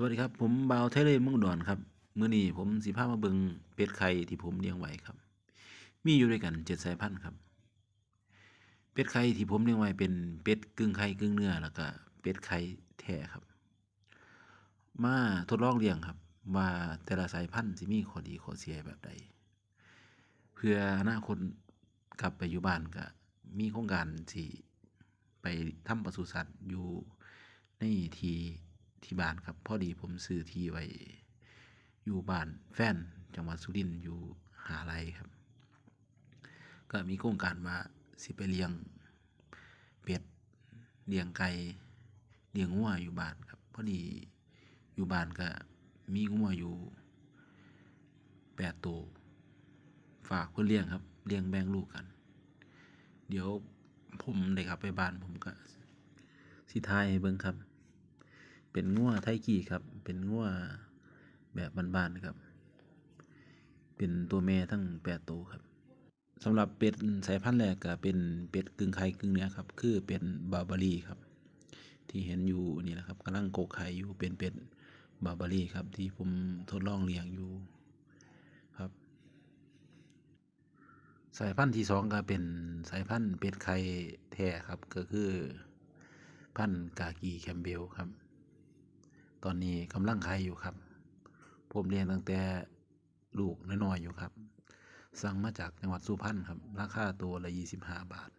สวัสดีครับ ผมบ่าวไทเลยมืองดอุดรครับมื้อนี้ผมสิพามาเบิงเป็ดไข่ที่ผมเลี้ยงไว้ครับ มีอยู่ด้วยกันเจ็ดสายพันธุ์ครับ เป็ดไข่ที่ผมเลี้ยงไว้เป็นเป็ดกึ่งไข่กึ่งเนื้อแล้วก็เป็ดไข่แท้ครับ มาทดลองเลี้ยงครับ ว่าแต่ละสายพันธุ์สิมีข้อดีข้อเสียแบบใด เพื่ออนาคตกลับไปอยู่บ้านก็มีโครงการสิไปทำปศุสัตว์อยู่ในที่ ที่บ้านครับ พอดีผมซื้อที่ไว้อยู่บ้านแฟนจังหวัดสุรินทร์อยู่หาไรครับ ก็มีโครงการว่าสิไปเลี้ยงเป็ดเลี้ยงไก่เลี้ยงงัวอยู่บ้านครับพอดีอยู่บ้านก็มีงัวอยู่แปดตัวฝากเพื่อเลี้ยงครับเลี้ยงแบ่งลูกกัน เดี๋ยวผมได้กลับไปบ้านผมก็สิทายให้เบิ่งครับ เป็นงัวไทกี้ครับ เป็นงัวแบบบ้านๆครับ เป็นตัวแม่ทั้งแปดตัวครับสำหรับเป็ดสายพันธุ์แรกก็เป็นเป็ดกึ่งไข่กึ่งเนื้อครับ คือเป็นบาบารีครับ ที่เห็นอยู่นี่แหละครับกำลังกกไข่อยู่เป็นเป็ดบาบารีครับ ที่ผมทดลองเลี้ยงอยู่ครับ สายพันธุ์ที่สองก็เป็นสายพันธุ์เป็ดไข่แท้ครับ ก็คือพันธุ์กากีแคมเบลครับ ตอนนี้กำลังไข่อยู่ครับ ผมเลี้ยงตั้งแต่ลูกน้อยๆอยู่ครับ สั่งมาจากจังหวัดสุพรรณครับ ราคาตัวละยี่สิบห้าบาท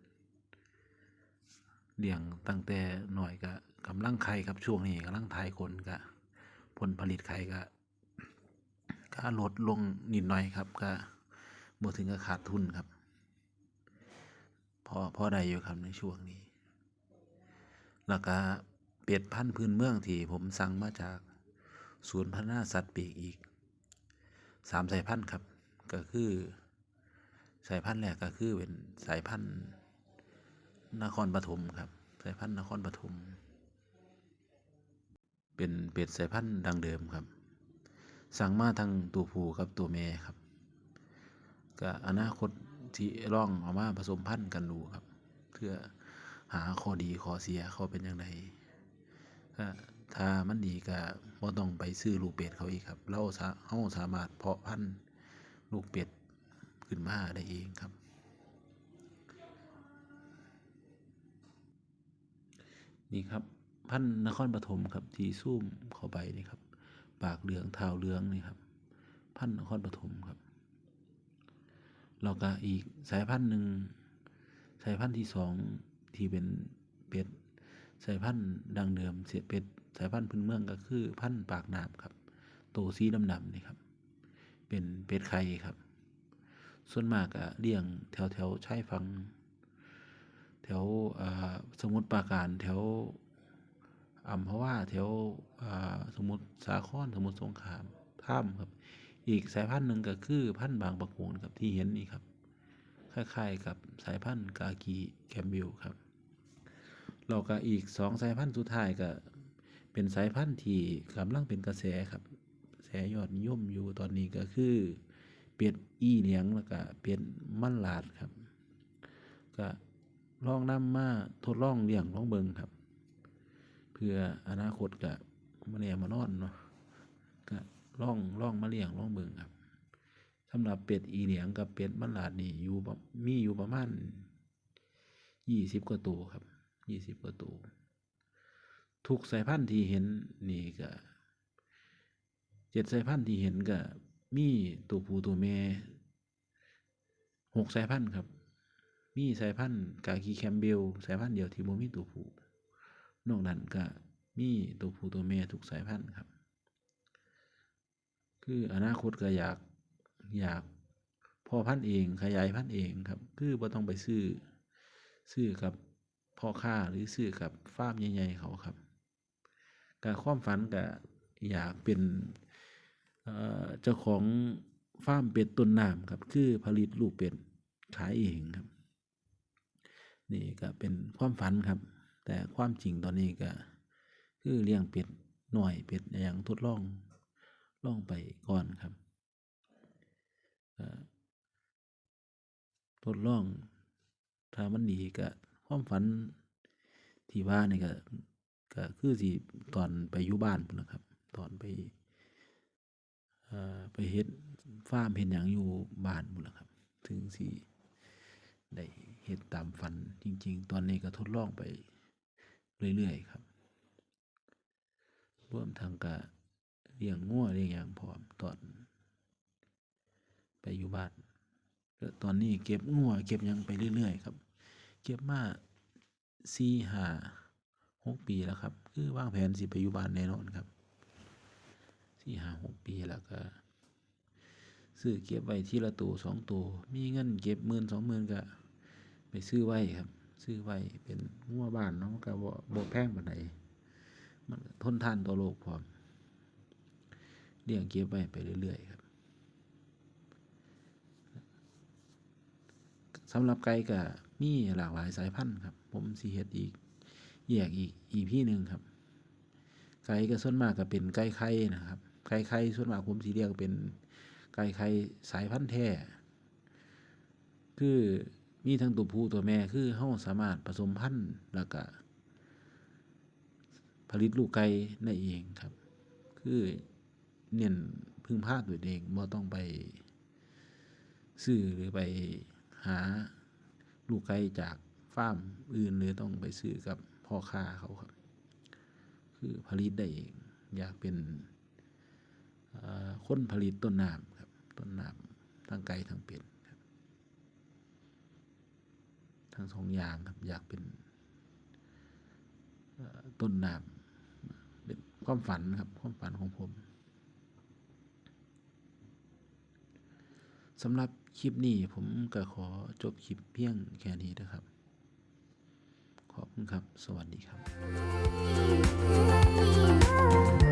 เลี้ยงตั้งแต่หน่อยก็กำลังไข่ครับช่วงนี้กำลังทายคนก็ผลผลิตไข่ก็ก็ลดลงนิดหน่อยครับก็บ่ถึงกับขาดทุนครับพอพอได้อยู่ครับในช่วงนี้ แล้วก็ เป็ดพันธุ์พื้นเมืองที่ผมสั่งมาจากศูนย์พัฒนาสัตว์ปีกอีกสามสายพันธุ์ครับ ก็คือสายพันธุ์แรกก็คือเป็นสายพันธุ์นครปฐมครับ สายพันธุ์นครปฐมเป็นเป็ดสายพันธุ์ดังเดิมครับ สั่งมาทั้งตัวผู้กับตัวแม่ครับก็อนาคตที่ร่องเอามาผสมพันธุ์กันดูครับ เพื่อหาข้อดีข้อเสียเขาเป็นอยังไง ก็ถ้ามันดีก็บ่ต้องไปซื้อลูกเป็ดเขาอีกครับ เราสาเฮาสามารถเพาะพันธุ์ลูกเป็ดขึ้นมาได้เองครับ นี่ครับพันธุ์นครปฐมครับที่ซูมเข้าไปนี่ครับ ปากเหลืองเท้าเหลืองนี่ครับ พันธุ์นครปฐมครับแล้วก็อีกสายพันธุ์หนึ่งสายพันธุ์ที่สองที่เป็นเป็ด สายพันธุ์ดังเดิมเสียเป็ดสายพันธุ์พื้นเมืองก็คือพันธุ์ปากน้ำครับโตสีดำๆนี่ครับ เป็นเป็ดไข่ครับ ส่วนมากก็เลี้ยงแถวแถวชายฝั่งแถวสมุทรปราการแถวอัมพวาแถวสมุทรสาครสมุทรสงครามท่ามครับ อีกสายพันธุ์หนึ่งก็คือพันธุ์บางประกงครับที่เห็นนี่ครับคล้ายๆกับสายพันธุ์กากีแคมบิลครับ แล้วก็อีกสองสายพันธุ์สุดท้ายก็ เป็นสายพันธุ์ที่กำลังเป็นกระแสครับกระแสยอดนิยมอยู่ตอนนี้ก็คือเป็ดอีเหลียงแล้วก็เป็ดมันลาดครับ ก็ลองนำมาทดลองเลี้ยงลองเบิงครับ เพื่ออนาคตก็มาแน่มานอนเนาะก็ลองลองมาเลี้ยงลองเบิงครับสำหรับเป็ดอีเหลียงกับเป็ดมันลาดนี่อยู่มีอยู่ประมาณยี่สิบกว่าตัวครับ ยี่สิบกว่าตัวทุกสายพันธุ์ที่เห็นนี่ก็เจ็ดสายพันธุ์ที่เห็นก็มีตัวผู้ตัวแม่หกสายพันธุ์ครับ มีสายพันธุ์กากีแคมเบลสายพันธุ์เดียวที่บ่มีตัวผู้นอกนั้นก็มีตัวผู้ตัวแม่ทุกสายพันธุ์ครับ คืออนาคตก็อยากอยากพ่อพันธุ์เองขยายพันธุ์เองครับ คือบ่ต้องไปซื้อซื้อกับ พ่อค้าหรือซื้อกับฟาร์มใหญ่ๆเขาครับก็ความฝันก็อยากเป็นเจ้าของฟาร์มเป็ดต้นน้ำครับ คือผลิตลูกเป็ดขายเองครับ นี่ก็เป็นความฝันครับ แต่ความจริงตอนนี้ก็คือเลี้ยงเป็ดหน่อยเป็ดอย่างทดลองลองไปก่อนครับทดลองถ้ามันดีก็ ความฝันที่ว่านี่ก็ก็คือสิตอนไปอยู่บ้านพู้นะครับ ตอนไปเอ่อไปเฮ็ดฟาร์มเฮ็ดหยังอยู่บ้านพุ่นะครับ ถึงสิได้เฮ็ดตามฝันจริง ๆ ตอนนี้ก็ทดลองไปเรื่อยๆครับรวมทั้งก็เลี้ยงงัวเลี้ยงหยังพร้อมตอน ไปอยู่บ้านแล้วตอนนี้เก็บงัวเก็บยังไปเรื่อยๆครับ เก็บมา4 5 6ปีแล้วครับ คือวางแผนสิไปอยู่บ้านแน่นอนครับ4 5 6ปีแล้วก็ซื้อเก็บไว้ทีละตัวสองตัวมีเงินเก็บหมื่นสองหมื่นก็ไปซื้อไว้ครับ ซื้อไว้เป็นงัวบ้านเนาะก็บ่บ่แพงปานใดมันทนทานต่อโลกพร้อมเลี้ยงเก็บไว้ไปเรื่อยๆครับสำหรับไก่ก็ มีหลากหลายสายพันธุ์ครับ ผมสิเฮ็ดอีกแยกอีก EP หนึ่งครับ ไก่ก็ส่วนมากก็เป็นไก่ไข่นะครับ ไก่ไข่ส่วนมากผมสิเรียกเป็นไก่ไข่สายพันธุ์แท้คือมีทั้งตัวผู้ตัวแม่คือเราสามารถผสมพันธุ์แล้วก็ผลิตลูกไก่ได้เองครับ คือเน้นพึ่งพาตนเองบ่ต้องไปซื้อหรือไปหา ลูกไก่จากฟาร์มอื่นหรือต้องไปซื้อกับพ่อค้าเขาครับ คือผลิตได้เองอยากเป็นคนผลิตต้นน้ำครับต้นน้ำทั้งไก่ทั้งเป็ดครับทั้งสองอย่างครับอยากเป็นต้นน้ำเป็นความฝันครับความฝันของผมสำหรับ คลิปนี้ผมก็ขอจบคลิปเพียงแค่นี้นะครับ ขอบคุณครับ สวัสดีครับ